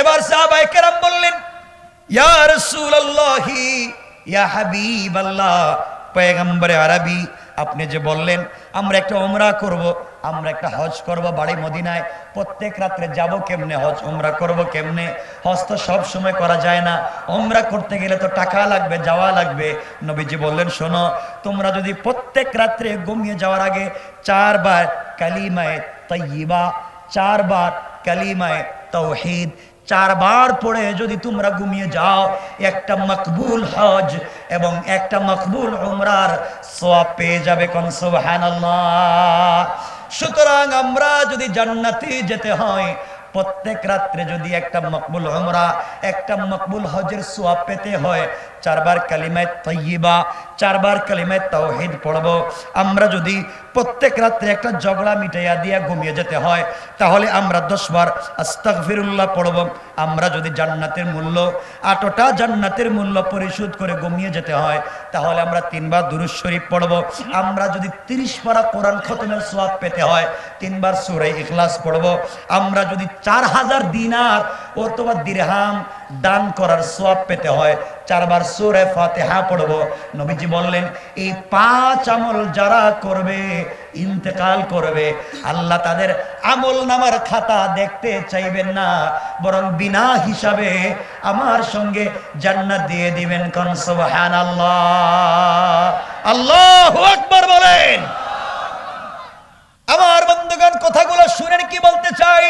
এবার সাহাবায়ে কেরাম বললেন আরবি, আপনি যে বললেন, আমরা একটা ওমরা করব, আমরা একটা হজ করব বাড়ি মদিনায়, প্রত্যেক রাত্রে যাব কেমনে? হজ ওমরা করব কেমনে? হজ তো সব সময় করা যায় না। ওমরা করতে গেলে তো টাকা লাগবে, যাওয়া লাগবে। নবীজি বললেন, শোনো, তোমরা যদি প্রত্যেক রাত্রে ঘুমিয়ে যাওয়ার আগে চারবার কালিমায় তৈবা চারবার কালিমায় তৌহিদ চারবার পড়ে যদি তোমরা ঘুমিয়ে যাও, একটা মকবুল হজ এবং একটা মকবুল উমরার সব পেয়ে যাবে কোন? সুবহানাল্লাহ। সুতরাং আমরা যদি জান্নাতে যেতে হয়, প্রত্যেক রাত্রে যদি একটা মকবুল হমরা একটা মকবুল হজের সোয়াব পেতে হয় চারবার কালিমায় তৈবা চারবার কালিমায় তাওহিদ পড়ব। আমরা যদি প্রত্যেক রাত্রে একটা ঝগড়া মিটাইয়া দিয়া ঘুমিয়ে যেতে হয়, তাহলে আমরা দশবার আস্তাগফিরুল্লাহ পড়ব। আমরা যদি জান্নাতের মূল্য, আটটা জান্নাতের মূল্য পরিশোধ করে ঘুমিয়ে যেতে হয়, তাহলে আমরা তিনবার দুরুজ শরীফ পড়ব। আমরা যদি তিরিশ পারা কোরআন খতমের সোয়াব পেতে হয়, তিনবার সুরে ইখলাস পড়ব। আমরা যদি চার হাজার দিনার অথবা দিরহাম দান করার সোয়াব পেতে হয় চারবার সুরে ফাতেহা পড়ব। নবীজি বললেন, এই পাঁচ আমল যারা করবে, ইন্তেকাল করবে, আল্লাহ তাদের আমল নামার খাতা দেখতে চাইবেন না, বরং বিনা হিসাবে আমার সঙ্গে জান্নাত দিয়ে দিবেন। কোন সুবহানাল্লাহ। আল্লাহু আকবার বলেন। আমার বন্ধুগণ, কথাগুলো শুনেন কি বলতে চাই?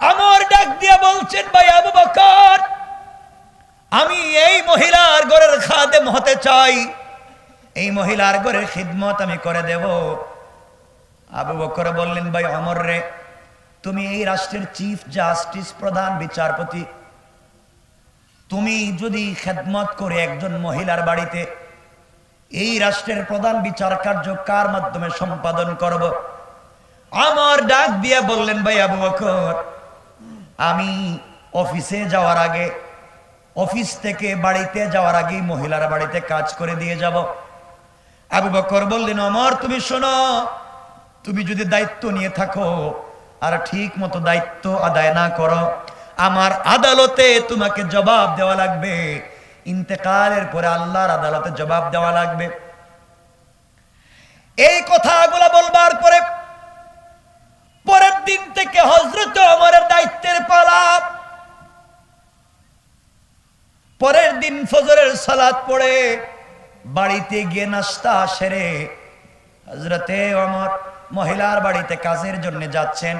আমার ডাক দিয়ে বলছেন, ভাই আবু বকর আমি এই মহিলার ঘরের খাদেম হতে চাই। এই মহিলার ঘরের খিদমত আমি করে দেব। আবু বকর বললেন, ভাই অমর রে, তুমি এই রাষ্ট্রের চিফ জাস্টিস প্রধান বিচারপতি। তুমি যদি খেদমত করে একজন মহিলার বাড়িতে এই রাষ্ট্রের প্রধান বিচার কার্য কার মাধ্যমে সম্পাদন করব? আমার ডাক দিয়ে বললেন, ভাই আবু বকর, আমি অফিসে যাওয়ার আগে অফিস থেকে বাড়িতে যাওয়ার আগেই মহিলার বাড়িতে কাজ করে দিয়ে যাব। আবু বকর বললেন অমর তুমি শোনো, তুমি যদি দায়িত্ব নিয়ে থাকো আর ঠিক মতো দায়িত্ব আদায় না করো, আমার আদালতে তোমাকে জবাব দেওয়া লাগবে। ইন্তেকালের পরে আল্লাহর আদালতে জবাব দেওয়া লাগবে। এই কথাগুলো বলবার পরে, পরের দিন থেকে হজরত অমরের দায়িত্বের পালা পরের দিন ফজরের সালাত পড়ে, বাড়িতে গিয়ে নাস্তা সেরে হজরতে অমর মহিলার বাড়িতে কাজের জন্য যাচ্ছেন।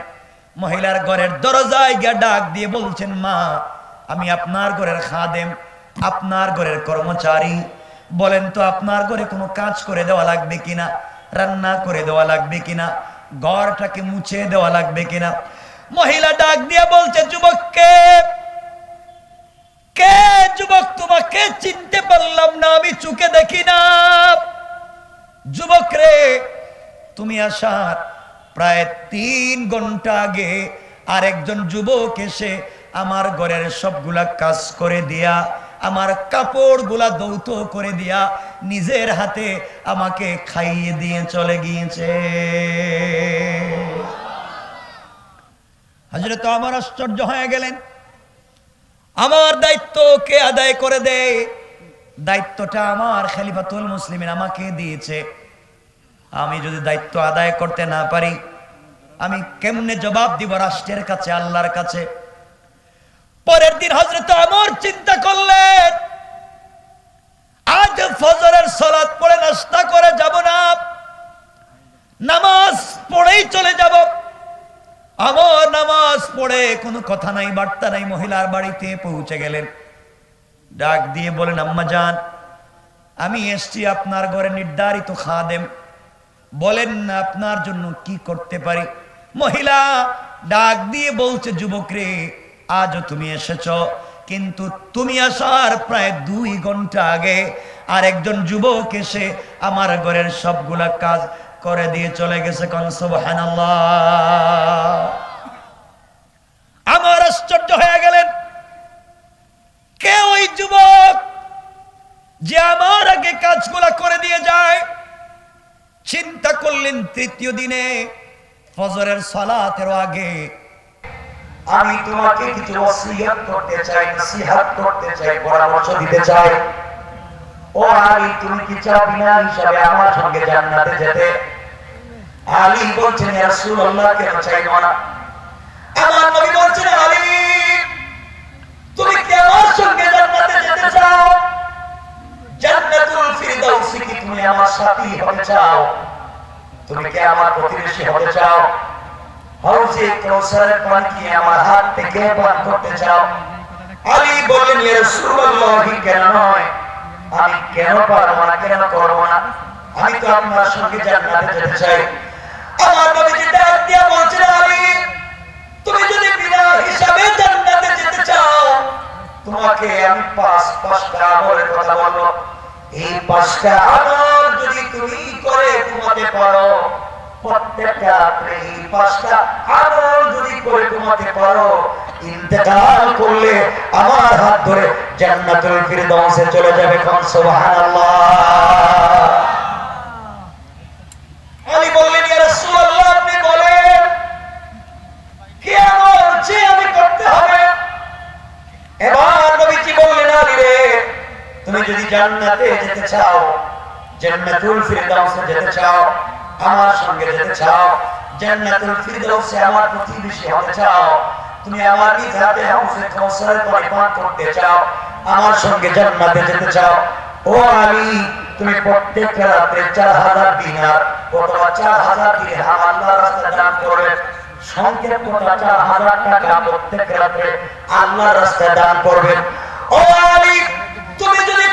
মহিলার ঘরের দরজায় গিয়ে ডাক দিয়ে বলছেন, মা, আমি আপনার ঘরের খাদেম, আপনার ঘরের কর্মচারী। বলেন তো, আপনার ঘরে কোনো কাজ করে দেওয়া লাগবে কিনা? রান্না করে দেওয়া লাগবে কিনা? ঘরটাকে মুছে দেওয়া লাগবে কিনা? মহিলা ডাক দিয়ে বলছে, যুবককে কে যুবক তোমাকে চিনতে পারলাম না, আমি চুকে দেখি না। যুবক রে, তুমি আসার প্রায় তিন ঘণ্টা আগে আর একজন যুবক এসে আমার ঘরের সবগুলা কাজ করে দিয়া, আমার কাপড়গুলা দৌত করে দিয়া নিজের হাতে আমাকে খাইয়ে দিয়ে চলে গিয়েছে। হাজরে তো আমার আশ্চর্য হয়ে গেলেন। আমার দায়িত্ব কে আদায় করে দেয়? দায়িত্বটা আমার খালিফাতুল মুসলিমের আমাকে দিয়েছে। আমি যদি দায়িত্ব আদায় করতে না পারি, আমি কেমনে জবাব দিব রাষ্ট্রের কাছে, আল্লাহর কাছে? পরের দিন হজরত আমর চিন্তা করলেন, আজ ফজরের সলাৎ পড়ে নাস্তা করে যাব না, নামাজ পড়েই চলে যাব। আমার নামাজ পড়ে কোনো কথা নাই, বার্তা নাই, মহিলার বাড়িতে পৌঁছে গেলেন। ডাক দিয়ে বলেন, আম্মা যান আমি এসছি আপনার ঘরে নির্ধারিত খাদেম। বলেন না আপনার জন্য কি করতে পারি? মহিলা ডাক দিয়ে বলছে, যুবক রে, আজও তুমি এসেছ, কিন্তু তুমি আসার প্রায় দুই ঘণ্টা আগে আর একজন যুবক এসে আমার ঘরের সবগুলা কাজ করে দিয়ে চলে গেছে কনসবাহান আমার আশ্চর্য হয়ে গেলেন। কে ওই যুবক যে আমার আগে কাজগুলা করে দিয়ে যায়? চিন্তা করলেন তৃতীয় দিনে ফজরের সালাতের আগে। আমি তোমাকে কিছু ওসিয়ত করতে চাই, নসিহত করতে চাই, পরামর্শ দিতে চাই। ও আলী, তুমি কি চাও বিনা হিসাবে আমার সঙ্গে জান্নাতে যেতে? আলী বলছেন রাসূলুল্লাহ কেন চাইব না? আমার নবী বলছেন আলী তুমি কি আমার সঙ্গে জান্নাতে যেতে চাও? জান্নাতুল ফিরদাউসে কি তুমি আমার সাথী হতে চাও? তুমি কি আমার প্রতিবেশী হতে চাও? হাউজে কাউসারের কি আমার হাত থেকে পান করতে চাও? আলী বললেন ইয়া রাসূলুল্লাহ কেন নয়? আমি কেন পারব না, কেন করব না? আমি তো আপনার সঙ্গে জান্নাতে যেতে চাই। আমার এই যদি করে পারো করলে আমার হাত ধরে জান্নাতুল ফিরদাউসে চলে যাবে। কোন সুবহানাল্লাহ আলী বললেন ইয়া রাসূলুল্লাহ আপনি বলেন কি আমল যে আমি করতে হবে এবার নবীজি বললেন আলী রে তুমি যদি জান্নাতে যেতে চাও, জান্নাতুল ফিরদাউসে যেতে চাও, আমার সঙ্গে যেতে চাও, জান্নাতুল ফিরদাউসে আমার প্রতিবেশী হতে চাও, তুমি আমার নিজ হাউসে কাউসারের পানি পান করতে চাও, আমার সঙ্গে জান্নাতে যেতে চাও, ও আলী তুমি প্রত্যেক রাতে চার হাজার দিনার অথবা চার হাজার দিরহাম আল্লাহর রাস্তায় দান করবে। সংক্ষেপ কথা, চার হাজার টাকা প্রত্যেক রাতে আল্লাহর রাস্তায় দান করবেন ও আলী তুমি যদি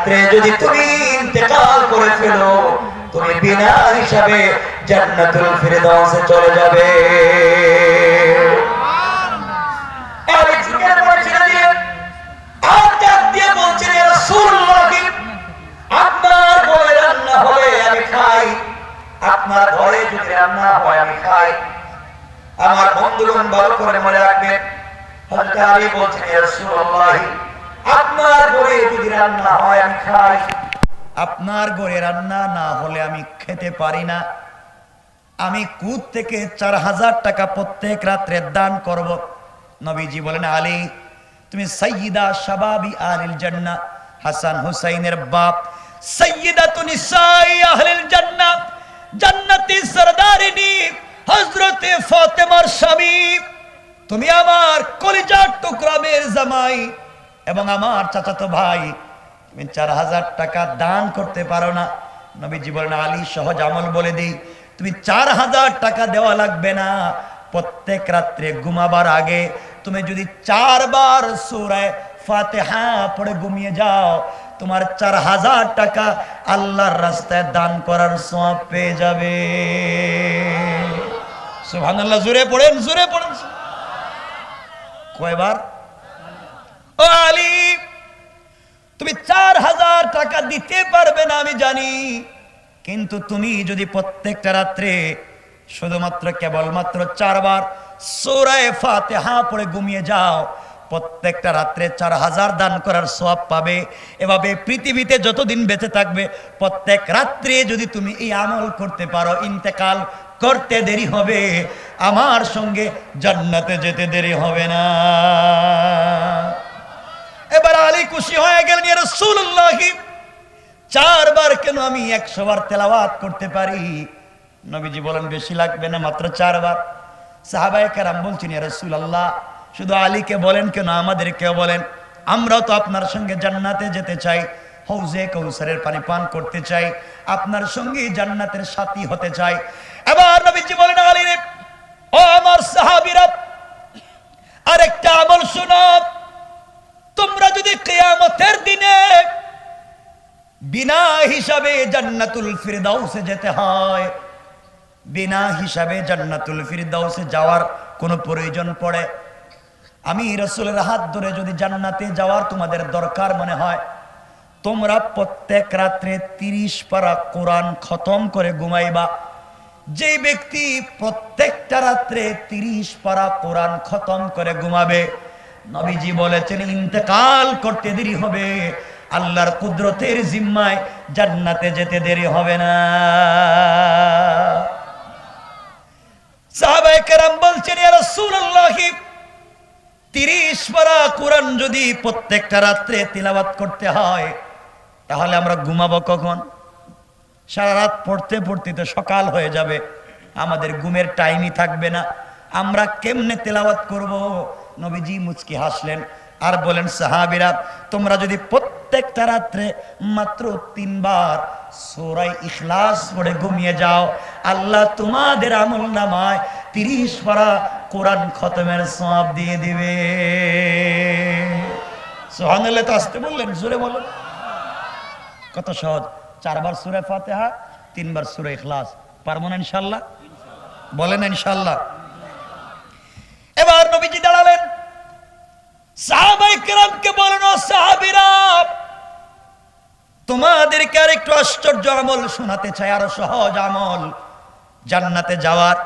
রাত্রে যদি তুমি ইন্তেকাল করে ফেলো তুমি বিনা হিসাবে জান্নাতুল ফিরদাউসে চলে যাবে। আপনার ঘরে যদি রান্না হয় আমি খাই। আমার বন্ধুগণ ভালো করে মনে রাখবেন। হযরত আলী বলছেন রাসূলুল্লাহ আপনার ঘরে যদি রান্না হয় আমি খাই। আপনার ঘরে রান্না না হলে আমি খেতে পারি না। আমি কুত থেকে চার হাজার টাকা প্রত্যেক রাত্রে দান করব। নবীজি বলেন, আলী, তুমি সৈয়দা শাবাবি আলিল জান্নাহ, হাসান হুসাইনের বাপ। সাই আহলিল জান্নাতি হযরতে ফাতেমার স্বামী। তুমি আমার কলিজার টুকরা মেয়ের জামাই। এবং আমার চাচাতো ভাই, তুমি চার হাজার টাকা দান করতে পারো না। নবীজি বলেন, আলী, সহজ আমল বলে দিই, তুমি চার হাজার টাকা দেওয়া লাগবে না। প্রত্যেক রাত্রে ঘুমাবার আগে তুমি যদি চারবার সুরায় ফাতে ফাতেহা পড়ে ঘুমিয়ে যাও, তোমার চার হাজার টাকা আল্লাহর রাস্তায় দান করার সব পেয়ে যাবে। সুবহানাল্লাহ, জোরে পড়েন জোরে পড়েন। কয়বার? আলী, তুমি চার হাজার টাকা দিতে পারবে না, আমি জানি। কিন্তু তুমি যদি প্রত্যেকটা রাত্রে শুধুমাত্র কেবলমাত্র চারবার সোরায় ফাতেহা পড়ে ঘুমিয়ে যাও, প্রত্যেকটা রাত্রে চার হাজার দান করার সব পাবে। এভাবে পৃথিবীতে যতদিন বেঁচে থাকবে, প্রত্যেক রাত্রে যদি তুমি এই আমল করতে পারো, ইন্তেকাল করতে দেরি হবে, আমার সঙ্গে জান্নাতে যেতে দেরি হবে না। এবার আলী খুশি হয়ে গেলেন রাসূলুল্লাহি, চারবার কেন আমি একশো বার তেলাওয়াত করতে পারি? নবীজি বলেন, বেশি লাগবে না, মাত্র চারবার। সাহাবায়ে কেরাম বলছেন, ইয়া রাসূলুল্লাহ, শুধু আলীকে বলেন কেন, আমাদেরকেও বলেন? আমরাও তো আপনার সঙ্গে জান্নাতে যেতে চাই, হৌজে কৌসারের পানি পান করতে চাই, আপনার সঙ্গে জান্নাতের সাথী হতে চাই। এবার নবীজি বলেন, আলী রে, ও আমার সাহাবীরা, আরেকটা আমল শোনো তোমরা যদি কিয়ামতের দিনে বিনা হিসাবে জান্নাতুল ফিরদাউসে যেতে হয়। বিনা হিসাবে জান্নাতুল ফিরদাউসে যাওয়ার কোনো প্রয়োজন পড়ে। আমি রসুলের হাত ধরে যদি জান্নাতে যাওয়ার তোমাদের দরকার মনে হয়, তোমরা প্রত্যেক রাত্রে তিরিশ পারা কোরআন খতম করে ঘুমাইবা। যে ব্যক্তি প্রত্যেকটা রাত্রে তিরিশ পারা কোরআন খতম করে ঘুমাবে নবীজি বলেছেন, ইন্তেকাল করতে দেরি হবে। আল্লাহর কুদরতের জিম্মায় জান্নাতে যেতে দেরি হবে না। হয়, তাহলে আমরা ঘুমাবো কখন? পড়তে পড়তে তো সকাল হয়ে যাবে। আমাদের ঘুমের টাইমই থাকবে না। আমরা কেমনে তেলাওয়াত করব? নবীজি মুচকি হাসলেন আর বলেন, সাহাবিরা, তোমরা যদি প্রত্যেকটা রাত্রে মাত্র তিনবার সোরাই ইখলাস পড়ে ঘুমিয়ে যাও, আল্লাহ তোমাদের আমল নামায় তিরিশ পারা কোরআন খতমের সব দিয়ে দিবে। সোহানুল্লাহ তো আসতে বললেন, জোরে বলেন। কত সহজ, চারবার সুরে ফাতেহা, তিনবার সুরে ইখলাস, পারব না ইনশাল্লাহ বলেন ইনশাল্লাহ নবীজি দাঁড়ালেন। সাহাবাই কেরামকে বলেন সাহাবিরা, তোমাদেরকে আর একটু আশ্চর্য আমল শোনাতে চাই, আরও সহজ আমল। জান্নাতে যাওয়ার।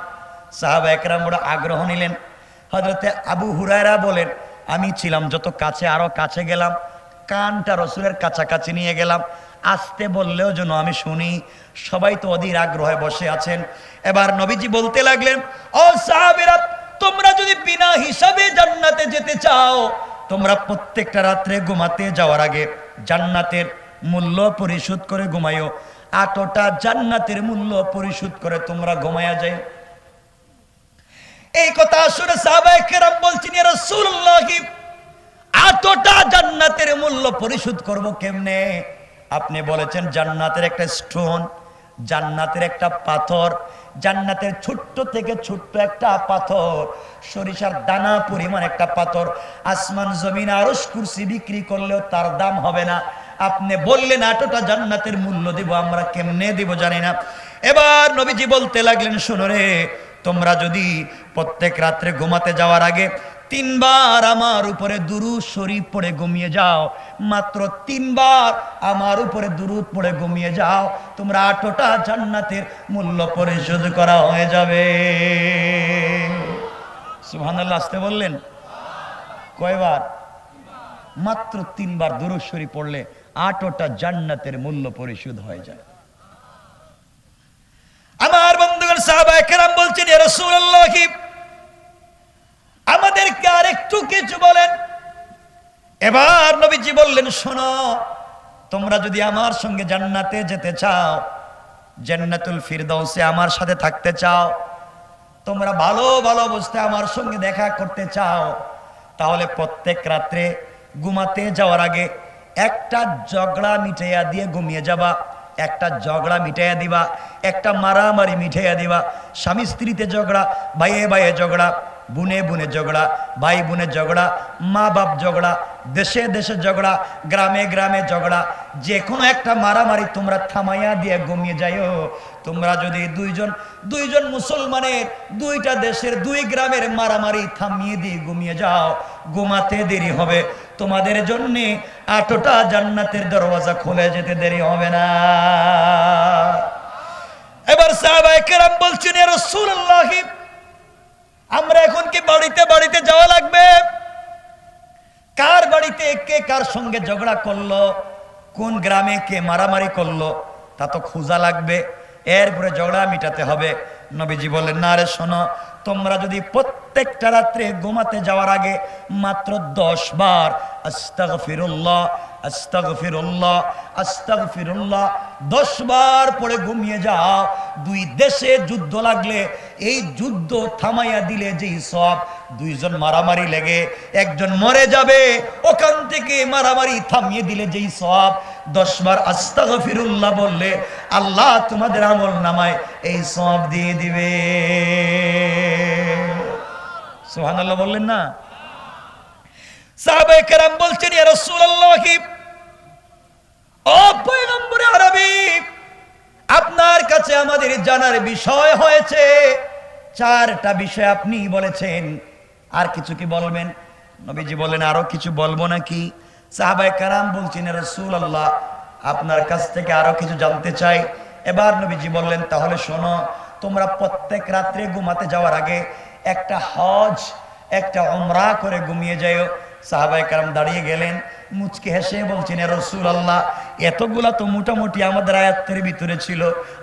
সাহাবা একরাম বড় আগ্রহ নিলেন। হজরতে আবু হুরায়রা বলেন, আমি ছিলাম যত কাছে, আরও কাছে গেলাম। কানটা রসুলের কাছাকাছি নিয়ে গেলাম। আসতে বললেও যেন আমি শুনি। সবাই তো অধীর আগ্রহে বসে আছেন। এবার নবীজি বলতে লাগলেন, ও সাহাবিরা তোমরা যদি বিনা হিসাবে জান্নাতে যেতে চাও, তোমরা প্রত্যেকটা রাত্রে ঘুমাতে যাওয়ার আগে জান্নাতের মূল্য পরিশোধ করে ঘুমাইও আটটা জান্নাতের মূল্য পরিশোধ করে তোমরা ঘুমায়া যাই এই কথা শুনে সাহাবায়ে কেরাম বলছেন আটটা জান্নাতের মূল্য পরিশোধ করব কেমনে? আপনি বলেছেন, জান্নাতের একটা স্টোন, জান্নাতের একটা পাথর জান্নাতের ছোট্ট থেকে ছোট্ট একটা পাথর, সরিষার দানা পরিমাণ একটা পাথর, আসমান জমিন আরস কুর্সি বিক্রি করলেও তার দাম হবে না। আপনি বললেন আটোটা জান্নাতের মূল্য দিব, আমরা কেমনে দিব জানি না। এবার নবীজি বলতে লাগলেন, শোনো রে, তোমরা যদি প্রত্যেক রাত্রে ঘুমাতে যাওয়ার আগে তিনবার আমার উপরে দুরুদ শরীফ পড়ে ঘুমিয়ে যাও। মাত্র তিনবার আমার উপরে দুরুদ পড়ে ঘুমিয়ে যাও। তোমরা আটোটা জান্নাতের মূল্য পরিশোধ করা হয়ে যাবে। সুবহানাল্লাহ, আসতে বললেন? কয়বার? মাত্র তিনবার দুরুদ শরীফ পড়লে আটোটা জান্নাতের মূল্য পরিশোধ হয়ে যায়। আমার বন্ধুগণ সাহাবা কেরাম বলছেন, ইয়া রাসূলুল্লাহ আমাদেরকে আর একটু কিছু বলেন। এবার নবীজি বললেন, শোনো, তোমরা যদি আমার সঙ্গে জান্নাতে যেতে চাও, জান্নাতুল ফিরদৌসে আমার সাথে থাকতে চাও, তোমরা ভালো ভালো অবস্থায় আমার সঙ্গে দেখা করতে চাও, তাহলে প্রত্যেক রাত্রে ঘুমাতে যাওয়ার আগে একটা ঝগড়া মিটাইয়া দিয়ে ঘুমিয়ে যাবা, একটা ঝগড়া মিটাইয়া দিবা, একটা মারামারি মিটাইয়া দিবা স্বামী স্ত্রীতে ঝগড়া ভাইয়ে ভাইয়ে ঝগড়া বুনে বুনে ঝগড়া ভাই বোনে ঝগড়া মা বাপ ঝগড়া দেশে দেশে ঝগড়া গ্রামে গ্রামে ঝগড়া যে কোনো একটা মারামারি তোমরা থামাইয়া দিয়ে ঘুমিয়ে যাইও তোমরা যদি দুইজন দুইজন মুসলমানের দুইটা দেশের দুই গ্রামের মারামারি থামিয়ে দিয়ে ঘুমিয়ে যাও ঘুমাতে দেরি হবে তোমাদের জন্য আটোটা জান্নাতের দরওয়াজা খুলে যেতে দেরি হবে না এবার সাহাবায়ে কেরাম বলছেন রাসূলুল্লাহ আমরা এখন কি বাড়িতে বাড়িতে যাওয়া লাগবে? কার বাড়িতে কে কার সঙ্গে ঝগড়া করল? কোন গ্রামে কে মারামারি করল? তা তো খোঁজা লাগবে। এরপরে ঝগড়া মিটাতে হবে। নবীজি বললেন, না রে, শোনো, তোমরা যদি প্রত্যেকটা রাত্রে ঘুমাতে যাওয়ার আগে মাত্র দশ বার আস্তাগফিরুল্লাহ পরে ঘুমিয়ে যাও। দুই দেশে যুদ্ধ লাগলে, এই যুদ্ধ থামাইয়া দিলে যেই সব, দুইজন মারামারি লেগে, একজন মরে যাবে, ওখান থেকে মারামারি থামিয়ে দিলে যেই সব। দশ বার আস্তাগফিরুল্লাহ বললে, আল্লাহ তোমাদের আমল নামায় এই সব দিয়ে দিবে। সুবহানাল্লাহ বললেন না? সাহাবায়ে কেরাম বলছেন, ইয়া আপনার কাছে আমাদের জানার বিষয় হয়েছে। চারটা বিষয় আপনি বলেছেন। আর কিছু কি বলবেন? নবীজি বলেন আরও কিছু বলব নাকি? সাহাবায়ে কারাম বলছেন রসুল আল্লাহ আপনার কাছ থেকে আরও কিছু জানতে চাই। এবার নবীজি বললেন, তাহলে শোনো, তোমরা প্রত্যেক রাত্রে ঘুমাতে যাওয়ার আগে একটা হজ, একটা উমরা করে ঘুমিয়ে যাও সাহাবাই কারাম দাঁড়িয়ে গেলেন, মুচকে হেসে বলছেন রসুল আল্লাহ এতগুলা তো মোটামুটি আমাদের আয়াত্তের ভিতরে ছিল।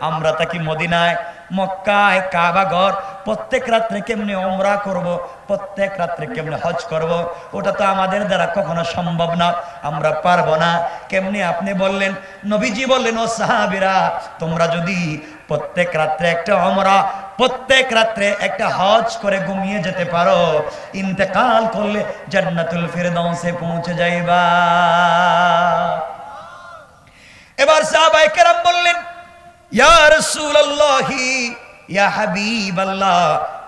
আমরা তাকে মদিনায়, মক্কায়, কাবা ঘর, প্রত্যেক রাত্রে কেমনে ওমরা করব, প্রত্যেক রাত্রে কেমনে হজ করব? ওটা তো আমাদের দ্বারা কখনো সম্ভব না। আমরা পারব না। কেমনে আপনি বললেন, নবীজি বললেন, ও সাহাবিরা, তোমরা যদি প্রত্যেক রাত্রে একটা ওমরা প্রত্যেক রাত্রে একটা হজ করে ঘুমিয়ে যেতে পারো। ইন্তেকাল করলে জান্নাতুল ফিরদাউসে পৌঁছে যাইবা। এবার সাহাবায়ে কেরাম বললেন, ইয়া রাসূলুল্লাহি, ইয়া হাবিবাল্লাহ,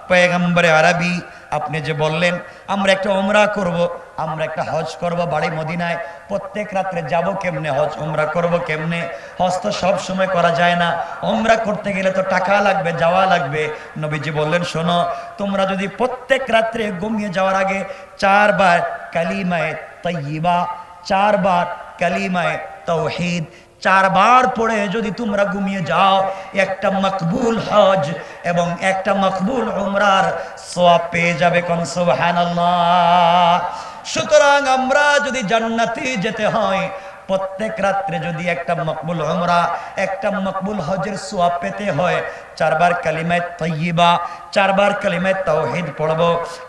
পয়গম্বরে আরবি, আপনি যে বললেন, আমরা একটা ওমরা করব। আমরা একটা হজ করব বাড়ি মদিনায়। প্রত্যেক রাত্রে যাব কেমনে? হজ ওমরা করব কেমনে? হজ তো সব সময় করা যায় না। ওমরা করতে গেলে তো টাকা লাগবে, যাওয়া লাগবে। নবীজি বললেন, শোনো, তোমরা যদি প্রত্যেক রাত্রে ঘুমিয়ে যাওয়ার আগে চারবার কালিমায়ে তৈবা চারবার কালিমায়ে তৌহিদ চারবার পড়ে যদি তোমরা ঘুমিয়ে যাও, একটা মকবুল হজ এবং একটা মকবুল উমরার সওয়াব পেয়ে যাবে কোন? সুবহানাল্লাহ। সুতরাং আমরা যদি জান্নাতে যেতে হয় প্রত্যেক রাত্রে যদি একটা মকবুল উমরা, একটা মকবুল হজের সোয়াব পেতে হয়, চারবার কালিমায় তৈবা চারবার কালিমায় তাওহিদ পড়ব।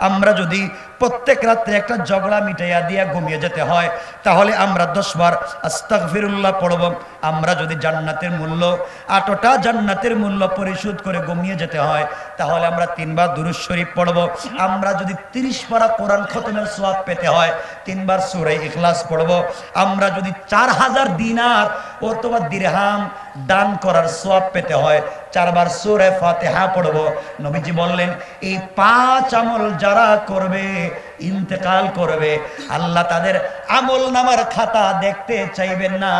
আমরা যদি প্রত্যেক রাত্রে একটা ঝগড়া মিটাইয়া দিয়া ঘুমিয়ে যেতে হয়, তাহলে আমরা দশবার আস্তাগফিরুল্লাহ পড়ব। আমরা যদি জান্নাতের মূল্য, আটটা জান্নাতের মূল্য পরিশোধ করে ঘুমিয়ে যেতে হয়, তাহলে আমরা তিনবার দুরুজ শরীফ পড়ব। আমরা যদি তিরিশ পারা কোরআন খতমের সোয়াব পেতে হয়, তিনবার সুরে ইখলাস পড়ব। আমরা যদি চার হাজার দিনার অথবা দিরহাম দান করার সোয়াব পেতে হয়। চারবার সুরে ফাতেহা পড়ব। নবীজি বললেন, এই পাঁচ আমল যারা করবে, ইন্তেকাল করবে, আল্লাহ তাদের আমল নামার খাতা দেখতে চাইবেন না,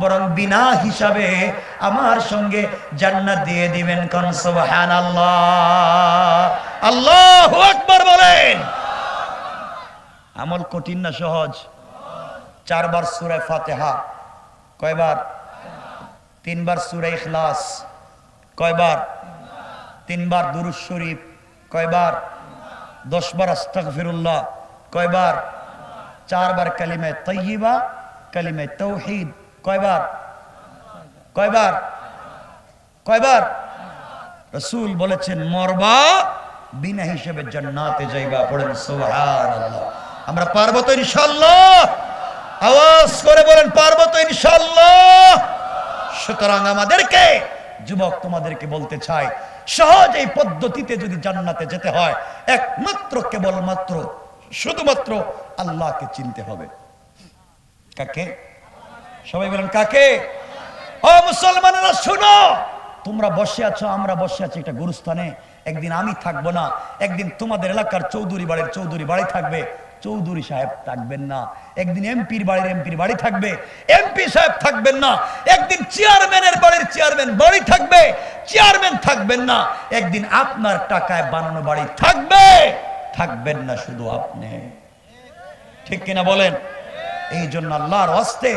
বরং বিনা হিসাবে আমার সঙ্গে জান্নাত দিয়ে দিবেন। কোন সুবহানাল্লাহ। আল্লাহু আকবার বলেন। আমল কঠিন না সহজ? চারবার সুরে ফাতেহা, কয়বার? তিনবার সুরে ইখলাস, কয়বার? তিনবার দুরুজ শরীফ, কয়বার? দশবার আস্তাগফিরুল্লাহ, কয়বার? চারবার কালিমে তৈবা কালিমে তৌহিদ কয়বার? কয়বার? কয়বার? রসুল বলেছেন, মরবা বিনা হিসেবে জান্নাতে যাইবা, পড়েন সুবহানাল্লাহ। আমরা পারব তো ইনশাআল্লাহ? আওয়াজ করে বলেন, পারব তো ইনশাআল্লাহ। সুতরাং আমাদেরকে, যুবক তোমাদেরকে বলতে চাই, সহজ এই পদ্ধতিতে যদি জান্নাতে যেতে হয়, একমাত্র কেবলমাত্র, শুধুমাত্র আল্লাহকে চিনতে হবে। কাকে? সবাই বলেন, কাকে? ও মুসলমানেরা, শুনো! তোমরা বসে আছো, আমরা বসে আছি একটা গুরুস্থানে। একদিন আমি থাকব না, একদিন তোমাদের এলাকার চৌধুরী বাড়ির চৌধুরী বাড়ি থাকবে। চৌধুরী সাহেব থাকবেন না। একদিন এমপির বাড়ির এমপির বাড়ি থাকবে, এমপি সাহেব থাকবেন না। একদিন চেয়ারম্যানের বাড়ির চেয়ারম্যান বাড়ি থাকবে, চেয়ারম্যান থাকবেন না। একদিন আপনার টাকায় বানানো বাড়ি থাকবে, থাকবেন না শুধু আপনি। ঠিক কিনা বলেন? এই জন্য আল্লাহর হস্তে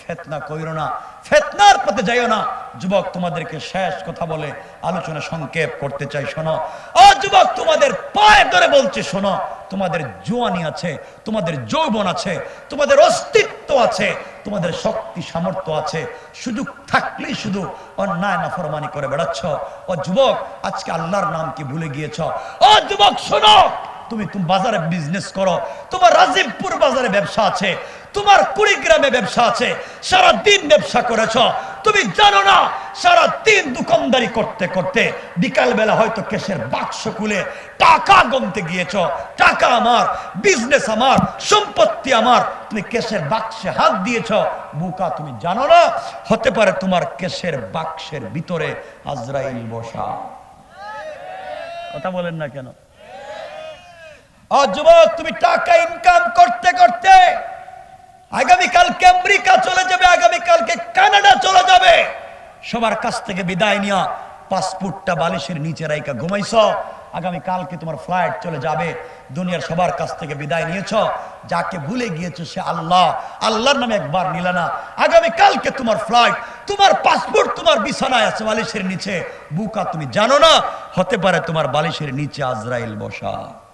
ফেতনা কইরো না। ফেতনার পথে যাইও না। যুবক, তোমাদেরকে শেষ কথা বলে আলোচনা সংক্ষেপ করতে চাই, শোনো। ও যুবক, তোমাদের পায়ে ধরে বলছে, শোনো। তোমাদের জোয়ানি আছে, তোমাদের যৌবন আছে, তোমাদের অস্তিত্ব আছে, তোমাদের শক্তি সামর্থ্য আছে। সুযোগ থাকলেই শুধু অন্যায় নাফরমানি করে বেড়াচ্ছ। ও যুবক, আজকে আল্লাহর নাম কি ভুলে গিয়েছ? ও যুবক, শোনো। তুমি তুমি বাজারে বিজনেস করো, তোমার রাজীবপুর বাজারে ব্যবসা আছে, তোমার কুড়িগ্রামে ব্যবসা আছে সারা দিন ব্যবসা করেছ তুমি জানো না, সারা দিন দোকানদারি করতে করতে বিকাল বেলা হয়তো কেশের বাক্স খুলে টাকা গমতে গিয়েছ। টাকা আমার বিজনেস আমার, সম্পত্তি আমার। তুমি কেশের বাক্সে হাত দিয়েছ। বুকা, তুমি জানো না, হতে পারে তোমার কেশের বাক্সের ভিতরে আজরাইল বসা। কথা বলেন না কেন? ও তুমি টাকা ইনকাম করতে করতে আগামীকালকে আমেরিকা চলে যাবে, আগামীকালকে কানাডা চলে যাবে। সবার কাছ থেকে বিদায় পাসপোর্টটা বালিশের নিচে রাইকা ঘুমাইছ। আগামী কালকে তোমার ফ্লাইট চলে যাবে, দুনিয়ার সবার কাছ থেকে বিদায় নিয়েছ। যাকে ভুলে গিয়েছো সে আল্লাহ। আল্লাহর নামে একবার নিলে না। আগামী কালকে তোমার ফ্লাইট, তোমার পাসপোর্ট, তোমার বিছানায় আছে বালিশের নিচে। বুকা, তুমি জানো না? হতে পারে তোমার বালিশের নিচে আজরাইল বসা।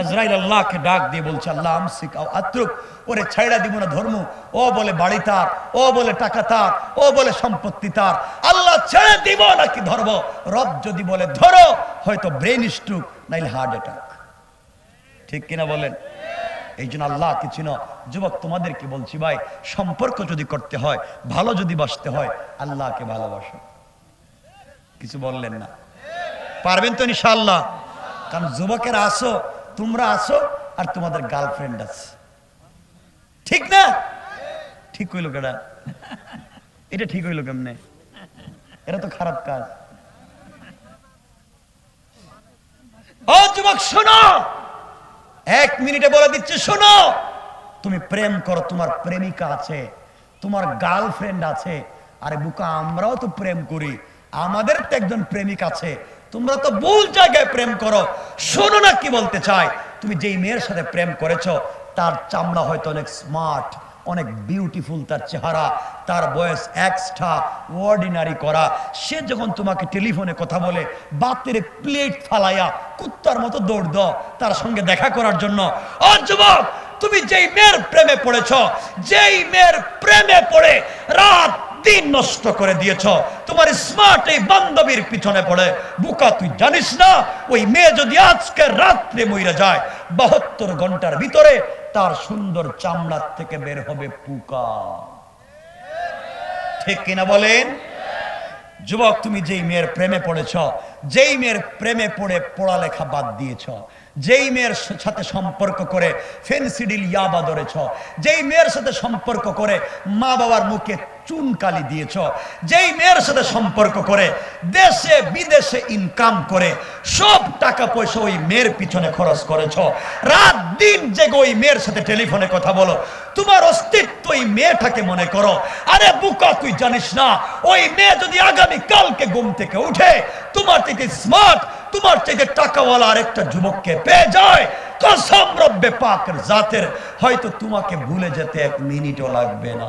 আজরাইল আল্লাহকে ডাক দিয়ে বলছে, আল্লাহ আমসিক, আও আত্রুক, ওরে ছাইড়া দিব না ধর্ম। ও বলে বাড়ি তার, ও বলে টাকা তার, ও বলে সম্পত্তি তার। আল্লাহ ছেড়ে দিব নাকি ধরব? রব যদি বলে ধরো, হয়তো ব্রেন স্ট্রোক, নাইলে হার্ট অ্যাটাক। ঠিক কিনা বলেন? এই জন্য আল্লাহ কিছু না যুবক, তোমাদেরকে বলছি ভাই, সম্পর্ক যদি করতে হয়, ভালো যদি বাসতে হয়, আল্লাহকে ভালোবাসো। কিছু বললেন না? পারবেন তো ইনশাআল্লাহ? কারণ যুবকেরা আসো তোমরা আসো আর তোমাদের গার্লফ্রেন্ড আছে। ঠিক না? ঠিক হইল কেডা? এটা ঠিক হইল কেমনে? এটা তো খারাপ কাজ। ও, যুবক, শোনো! এক মিনিটে বলে দিচ্ছি, শোনো! তুমি প্রেম করো, তোমার প্রেমিকা আছে, তোমার গার্লফ্রেন্ড আছে, আরে বুকা, আমরাও তো প্রেম করি। আমাদের তো একজন প্রেমিক আছে, তোমরা তো ভুল জায়গায় প্রেম করো। শোনো না কি বলতে চাই। তুমি যেই মেয়ের সাথে প্রেম করেছ, তার চামড়া হয়তো অনেক স্মার্ট অনেক বিউটিফুল তার চেহারা, তার বয়স এক্সট্রা অর্ডিনারি করা। সে যখন তোমাকে টেলিফোনে কথা বলে, বাতের প্লেট ফালাইয়া কুত্তার মতো দৌড় দাও তার সঙ্গে দেখা করার জন্য। তুমি যেই মেয়ের প্রেমে পড়েছ, যেই মেয়ের প্রেমে পড়ে রাত দিন নষ্ট করে দিয়েছ। তোমার স্মার্ট এই বান্ধবীর পিছনে পড়ে। বুকা, তুই জানিস না, ওই মেয়ে যদি আজকে রাত্রে মইরা যায়, বাহাত্তর ঘণ্টার ভিতরে তার সুন্দর চামড়ার থেকে বের হবে পুকা। ঠিক কিনা বলেন? যুবক, তুমি যেই মেয়ের প্রেমে পড়েছ, যেই মেয়ের প্রেমে পড়ে পড়ালেখা বাদ দিয়েছ, যেই মেয়ের সাথে সম্পর্ক করে ফেন্সিডিল ইয়াবা ধরেছ, যেই মেয়ের সাথে সম্পর্ক করে মা বাবার মুখে চুনকালি দিয়েছ। যেই মেয়ের সাথে সম্পর্ক করে, দেশে বিদেশে ইনকাম করে, সব টাকা পয়সা ওই মেয়ের পিছনে খরচ করেছ। রাত দিন জেগে ওই মেয়ের সাথে টেলিফোনে কথা বলো। তোমার অস্তিত্ব ওই মেয়েটাকে মনে করো। আরে বুকা, তুই জানিস না, ওই মেয়ে যদি আগামী কালকে ঘুম থেকে উঠে, তোমার থেকে স্মার্ট তোমার থেকে টাকাওয়ালা আরেকটা যুবককে পেয়ে যায়, কসম রব্বে পাকের জাতের, হয়তো তোমাকে ভুলে যেতে এক মিনিটও লাগবে না।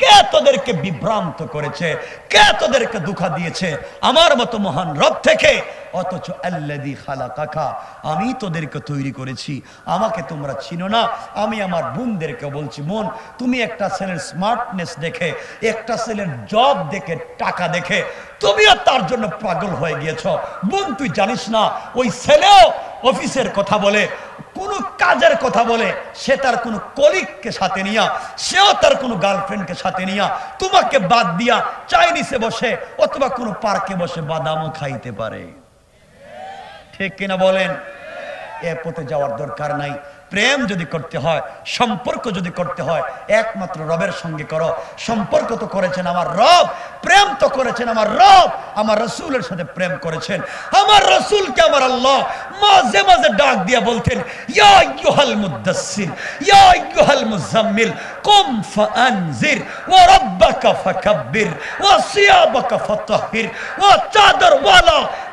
কে তোদেরকে বিভ্রান্ত করেছে? কে তোদেরকে দুঃখা দিয়েছে? আমার মতো মহান রব থেকে, অথচ আল্লাযী খালাকাকা, আমি তোদেরকে তৈরি করেছি। আমাকে তোমরা চিনো না। আমি আমার বোনদেরকে বলছি, বোন, তুমি একটা ছেলের স্মার্টনেস দেখে, একটা ছেলের জব দেখে, টাকা দেখে, তুমিও তার জন্য পাগল হয়ে গিয়েছ। বোন, তুই জানিস না, ওই ছেলেও অফিসের কথা বলে, কোনো কাজের কথা বলে, সে তার কোনো কলিগকে সাথে নিয়া, সেও তার কোনো গার্লফ্রেন্ডকে সাথে নিয়া, তোমাকে বাদ দিয়া চাইনিসে বসে অথবা কোনো পার্কে বসে বাদামও খাইতে পারে। ঠিক কিনা বলেন? এ পথে যাওয়ার দরকার নাই। প্রেম যদি করতে হয়, সম্পর্ক যদি করতে হয়, একমাত্র রবের সঙ্গে করো। সম্পর্ক তো করেছেন আমার রব, প্রেম তো করেছেন আমার রব, আমার রসুলের সাথে প্রেম করেছেন। আমার রসুলকে আমার আল্লাহ মাঝে মাঝে ডাক দিয়া বলতেন, ইয়া মুজাম্মিল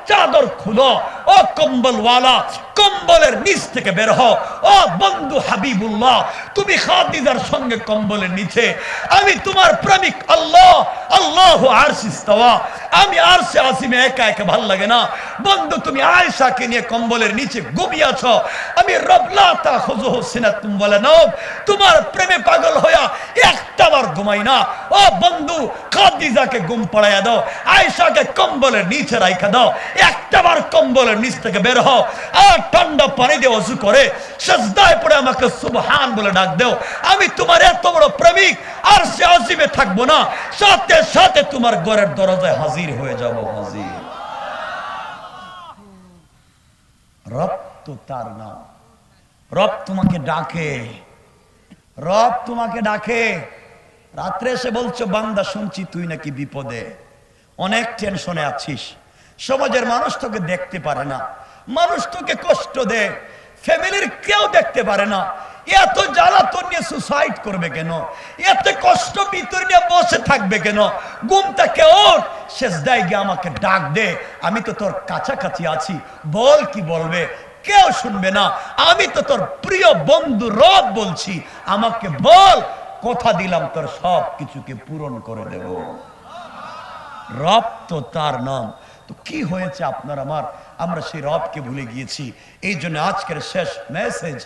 চাদর খুলো। ও কম্বলওয়ালা, কম্বলের নিচ থেকে বের হও। ও বন্ধু হাবিবুল্লাহ, তুমি খাদিজার সঙ্গে কম্বলের নিচে। আমি তোমার প্রেমিক আল্লাহ আল্লাহ আরশিস্তাওয়া আমি আরশে আসিমে একা একা ভালো লাগে না। বন্ধু, তুমি আয়েশাকে নিয়ে কম্বলের নিচে ঘুমিয়ে আছো। আমি রবলা তা খুজুহু সিনাতুম বলে নাও তোমার প্রেমে পাগল হইয়া একটাবার ঘুমাই না। ও বন্ধু, খাদিজাকে ঘুম পড়াইয়া দাও, আয়েশাকে কম্বলের নিচে রাইখা দাও। একটাবার কম্বলের নিচ থেকে বের হও। আর ঠান্ডা পানি দিয়ে অজু করে সেজদায় পড়ে আমাকে সুবহান বলে ডাক দেও। আমি তোমার এত বড় প্রেমিক, আর সে আজিমে থাকব না। সাথে সাথে তোমার ঘরের দরজায় হাজির হয়ে যাব, হাজির। রব তো তার নাম। রব তোমাকে ডাকে। রব তোমাকে ডাকে। রাত্রে এসে বলছো, বান্দা, শুনছি তুই নাকি বিপদে। অনেক টেনশনে আছিস। সমাজের মানুষ তোকে দেখতে পারে না। মানুষ তোকে কষ্ট দেয় ফ্যামিলির কেউ দেখতে পারে না। এত জ্বালা তোর নিয়ে সুসাইড করবে কেন? এত কষ্ট ভিতর নিয়ে বসে থাকবে কেন? ঘুমটা কেউ ওঠ শেষ দায় গিয়ে আমাকে ডাক দে। আমি তো তোর কাছাকাছি আছি। বল কি বলবে? কেউ শুনবে না। আমি তো তোর প্রিয় বন্ধু রব বলছি। আমাকে বল কথা দিলাম, তোর সব কিছুকে পূরণ করে দেব। রব তো তার নাম। তো কি হয়েছে আপনার আমার? আমরা সেই রবকে ভুলে গিয়েছি। এই জন্য আজকের শেষ মেসেজ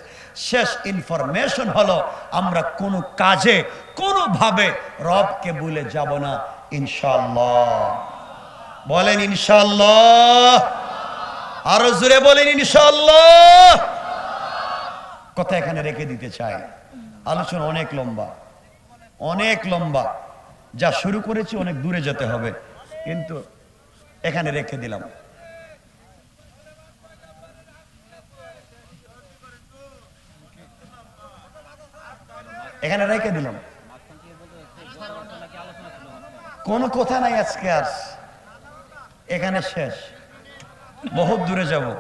শেষ ইনফরমেশন হলো, আমরা কোনো কাজে, কোনোভাবে রবকে ভুলে যাব না ইনশাল্লাহ বলেন ইনশাল্লাহ আরও জোরে বলেন ইনশাল্লাহ কথা এখানে রেখে দিতে চাই। আলোচনা অনেক লম্বা। অনেক লম্বা। যা শুরু করেছি, অনেক দূরে যেতে হবে। কিন্তু এখানে রেখে দিলাম। এখানে রেখে দিলাম। কোনো কথা নাই আজকে আর। এখানে শেষ। বহুত দূরে যাব।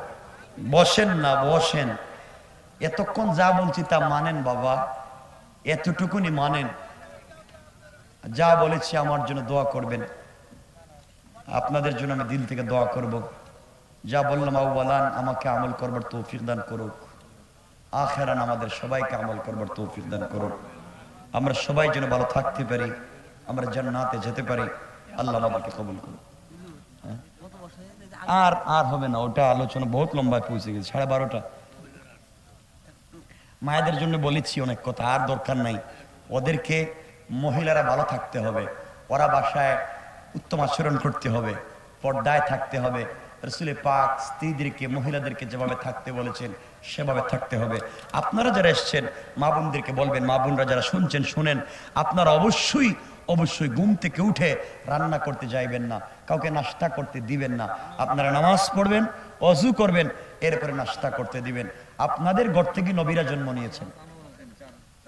বসেন না, বসেন। এতক্ষণ যা বলছি তা মানেন বাবা। এতটুকুনি মানেন। যা বলেছি আমার জন্য দোয়া করবেন। আপনাদের জন্য আমি দিল থেকে দোয়া করব। যা বললাম, আবু বলান আমাকে আমল করবার তৌফিক দান করুক। আখেরান আমাদের সবাইকে আমল করবার তৌফিক দান করুক। আমরা সবাই যেন ভালো থাকতে পারি, আমরা জান্নাতে যেতে পারি, আল্লাহ আমাদেরকে কবুল করুন হ্যাঁ? আর আর হবে না, ওটা আলোচনা বহুত লম্বায় পৌঁছে গেছে, সাড়ে বারোটা। মায়েদের জন্য বলেছি অনেক কথা, আর দরকার নাই। ওদেরকে মহিলারা ভালো থাকতে হবে, ওরা বাসায় উত্তম আচরণ করতে হবে, পর্দায় থাকতে হবে। রসুলের পাক স্ত্রীদেরকে, মহিলাদেরকে যেভাবে থাকতে বলেছেন, সেভাবে থাকতে হবে। আপনারা যারা এসছেন, মা বোনদেরকে বলবেন, মা বোনরা যারা শুনছেন, শুনেন, আপনারা অবশ্যই অবশ্যই ঘুম থেকে উঠে রান্না করতে যাইবেন না, কাউকে নাস্তা করতে দিবেন না। আপনারা নামাজ পড়বেন, অজু করবেন, এরপরে নাস্তা করতে দিবেন। আপনাদের ঘর থেকে নবীরা জন্ম নিয়েছেন।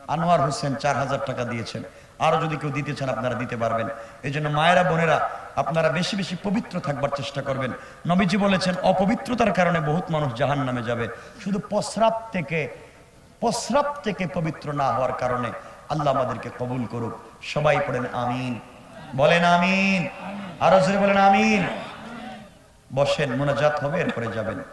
আনোয়ার হোসেন চার হাজার টাকা দিয়েছেন। আরও যদি কেউ দিতে চান, আপনারা দিতে পারবেন। এই জন্য মায়েরা, বোনেরা, আপনারা বেশি বেশি পবিত্র থাকবার চেষ্টা করবেন। নবীজি বলেছেন, অপবিত্রতার কারণে বহুত মানুষ জাহান নামে যাবে। শুধু প্রস্রাব থেকে প্রস্রাব থেকে পবিত্র না হওয়ার কারণে আল্লাহ আমাদেরকে কবুল করুক। সবাই পড়েন, আমিন। বলেন, আমিন। আরও জোরে বলেন, আমিন। বসেন, মোনাজাত হবে, এরপরে যাবেন।